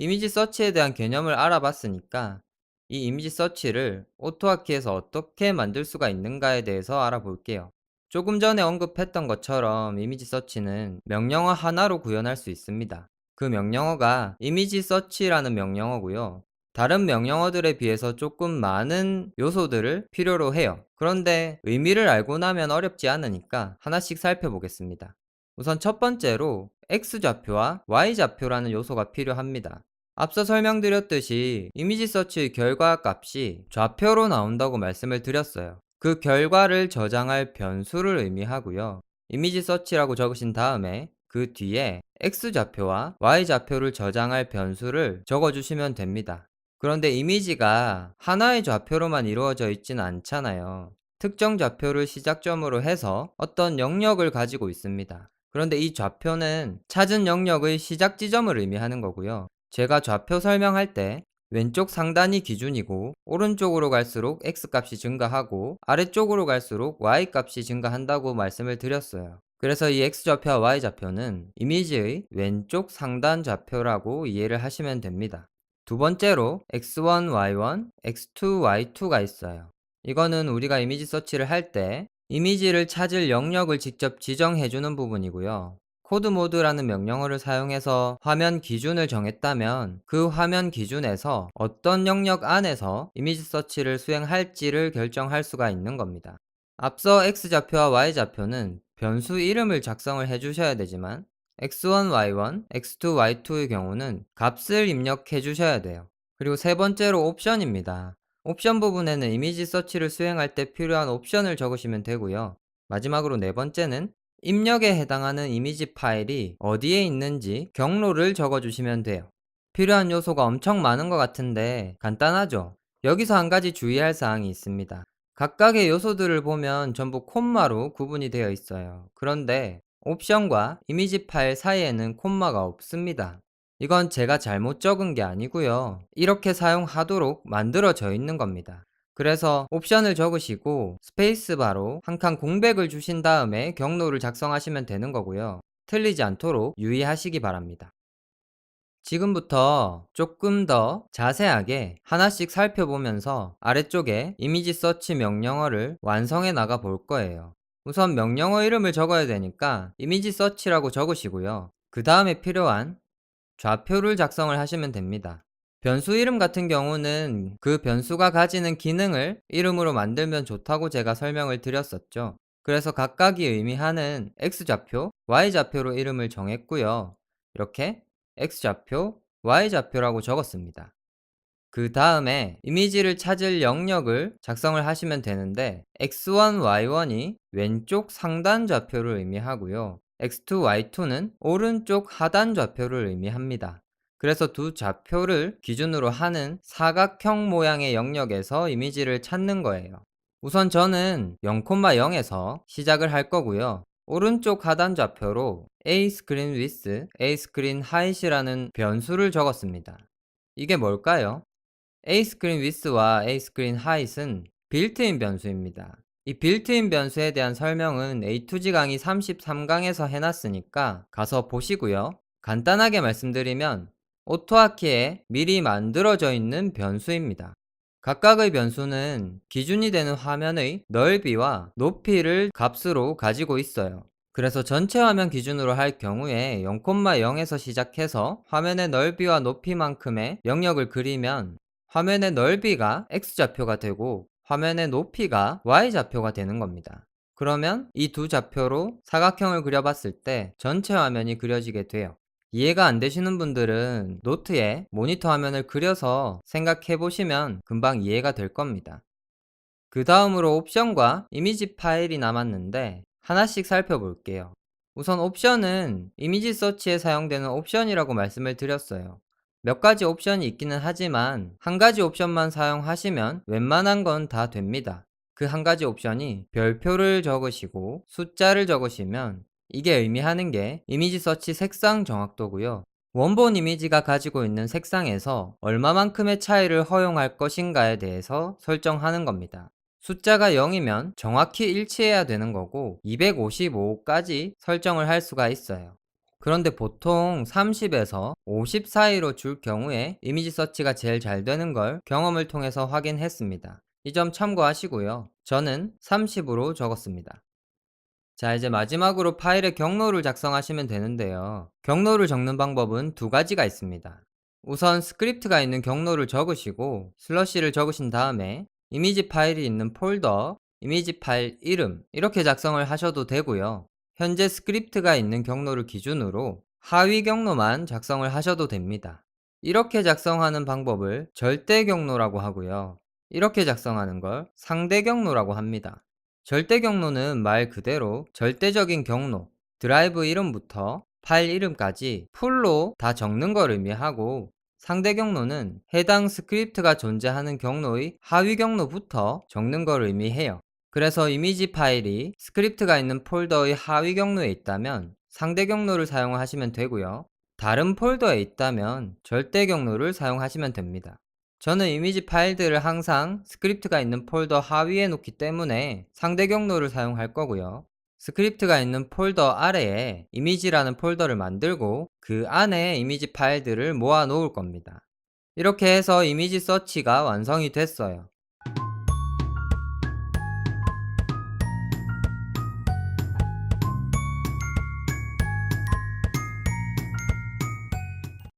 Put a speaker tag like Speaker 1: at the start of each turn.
Speaker 1: 이미지 서치에 대한 개념을 알아봤으니까 이 이미지 서치를 오토아키에서 어떻게 만들 수가 있는가에 대해서 알아볼게요. 조금 전에 언급했던 것처럼 이미지 서치는 명령어 하나로 구현할 수 있습니다. 그 명령어가 이미지 서치라는 명령어고요. 다른 명령어들에 비해서 조금 많은 요소들을 필요로 해요. 그런데 의미를 알고 나면 어렵지 않으니까 하나씩 살펴보겠습니다. 우선 첫 번째로 X좌표와 Y좌표라는 요소가 필요합니다. 앞서 설명드렸듯이 이미지 서치의 결과 값이 좌표로 나온다고 말씀을 드렸어요. 그 결과를 저장할 변수를 의미하고요. 이미지 서치라고 적으신 다음에 그 뒤에 X좌표와 Y좌표를 저장할 변수를 적어주시면 됩니다. 그런데 이미지가 하나의 좌표로만 이루어져 있지는 않잖아요. 특정 좌표를 시작점으로 해서 어떤 영역을 가지고 있습니다. 그런데 이 좌표는 찾은 영역의 시작 지점을 의미하는 거고요. 제가 좌표 설명할 때 왼쪽 상단이 기준이고 오른쪽으로 갈수록 x 값이 증가하고 아래쪽으로 갈수록 y 값이 증가한다고 말씀을 드렸어요. 그래서 이 x좌표와 y좌표는 이미지의 왼쪽 상단 좌표라고 이해를 하시면 됩니다. 두 번째로 x1, y1, x2, y2가 있어요. 이거는 우리가 이미지 서치를 할 때 이미지를 찾을 영역을 직접 지정해주는 부분이고요. 코드 모드라는 명령어를 사용해서 화면 기준을 정했다면 그 화면 기준에서 어떤 영역 안에서 이미지 서치를 수행할지를 결정할 수가 있는 겁니다. 앞서 X좌표와 Y좌표는 변수 이름을 작성을 해주셔야 되지만 x1, y1, x2, y2의 경우는 값을 입력해 주셔야 돼요. 그리고 세 번째로 옵션입니다. 옵션 부분에는 이미지 서치를 수행할 때 필요한 옵션을 적으시면 되고요. 마지막으로 네 번째는 입력에 해당하는 이미지 파일이 어디에 있는지 경로를 적어주시면 돼요. 필요한 요소가 엄청 많은 것 같은데 간단하죠? 여기서 한 가지 주의할 사항이 있습니다. 각각의 요소들을 보면 전부 콤마로 구분이 되어 있어요. 그런데 옵션과 이미지 파일 사이에는 콤마가 없습니다. 이건 제가 잘못 적은 게 아니고요. 이렇게 사용하도록 만들어져 있는 겁니다. 그래서 옵션을 적으시고 스페이스바로 한 칸 공백을 주신 다음에 경로를 작성하시면 되는 거고요. 틀리지 않도록 유의하시기 바랍니다. 지금부터 조금 더 자세하게 하나씩 살펴보면서 아래쪽에 이미지 서치 명령어를 완성해 나가 볼 거예요. 우선 명령어 이름을 적어야 되니까 이미지 서치라고 적으시고요. 그 다음에 필요한 좌표를 작성을 하시면 됩니다. 변수 이름 같은 경우는 그 변수가 가지는 기능을 이름으로 만들면 좋다고 제가 설명을 드렸었죠. 그래서 각각이 의미하는 X좌표, Y좌표로 이름을 정했고요. 이렇게 X좌표, Y좌표라고 적었습니다. 그 다음에 이미지를 찾을 영역을 작성을 하시면 되는데 x1, y1이 왼쪽 상단 좌표를 의미하고요. X2, y2는 오른쪽 하단 좌표를 의미합니다. 그래서 두 좌표를 기준으로 하는 사각형 모양의 영역에서 이미지를 찾는 거예요. 우선 저는 0,0에서 시작을 할 거고요. 오른쪽 하단 좌표로 a screen width, a screen height이라는 변수를 적었습니다. 이게 뭘까요? Ascreen width와 Ascreen height은 빌트인 변수입니다. 이 빌트인 변수에 대한 설명은 A2G 강의 33강에서 해놨으니까 가서 보시고요. 간단하게 말씀드리면 오토아키에 미리 만들어져 있는 변수입니다. 각각의 변수는 기준이 되는 화면의 넓이와 높이를 값으로 가지고 있어요. 그래서 전체 화면 기준으로 할 경우에 0,0에서 시작해서 화면의 넓이와 높이만큼의 영역을 그리면 화면의 넓이가 X좌표가 되고 화면의 높이가 Y좌표가 되는 겁니다. 그러면 이 두 좌표로 사각형을 그려봤을 때 전체 화면이 그려지게 돼요. 이해가 안 되시는 분들은 노트에 모니터 화면을 그려서 생각해 보시면 금방 이해가 될 겁니다. 그 다음으로 옵션과 이미지 파일이 남았는데 하나씩 살펴볼게요. 우선 옵션은 이미지 서치에 사용되는 옵션이라고 말씀을 드렸어요. 몇 가지 옵션이 있기는 하지만 한 가지 옵션만 사용하시면 웬만한 건 다 됩니다. 그 한 가지 옵션이 별표를 적으시고 숫자를 적으시면 이게 의미하는 게 이미지 서치 색상 정확도고요. 원본 이미지가 가지고 있는 색상에서 얼마만큼의 차이를 허용할 것인가에 대해서 설정하는 겁니다. 숫자가 0이면 정확히 일치해야 되는 거고 255까지 설정을 할 수가 있어요. 그런데 보통 30에서 50 사이로 줄 경우에 이미지 서치가 제일 잘 되는 걸 경험을 통해서 확인했습니다. 이 점 참고하시고요. 저는 30으로 적었습니다. 자, 이제 마지막으로 파일의 경로를 작성하시면 되는데요. 경로를 적는 방법은 두 가지가 있습니다. 우선 스크립트가 있는 경로를 적으시고 슬러시를 적으신 다음에 이미지 파일이 있는 폴더, 이미지 파일 이름 이렇게 작성을 하셔도 되고요. 현재 스크립트가 있는 경로를 기준으로 하위 경로만 작성을 하셔도 됩니다. 이렇게 작성하는 방법을 절대 경로라고 하고요. 이렇게 작성하는 걸 상대 경로라고 합니다. 절대 경로는 말 그대로 절대적인 경로, 드라이브 이름부터 파일 이름까지 풀로 다 적는 걸 의미하고 상대 경로는 해당 스크립트가 존재하는 경로의 하위 경로부터 적는 걸 의미해요. 그래서 이미지 파일이 스크립트가 있는 폴더의 하위 경로에 있다면 상대 경로를 사용하시면 되고요. 다른 폴더에 있다면 절대 경로를 사용하시면 됩니다. 저는 이미지 파일들을 항상 스크립트가 있는 폴더 하위에 놓기 때문에 상대 경로를 사용할 거고요. 스크립트가 있는 폴더 아래에 이미지라는 폴더를 만들고 그 안에 이미지 파일들을 모아 놓을 겁니다. 이렇게 해서 이미지 서치가 완성이 됐어요.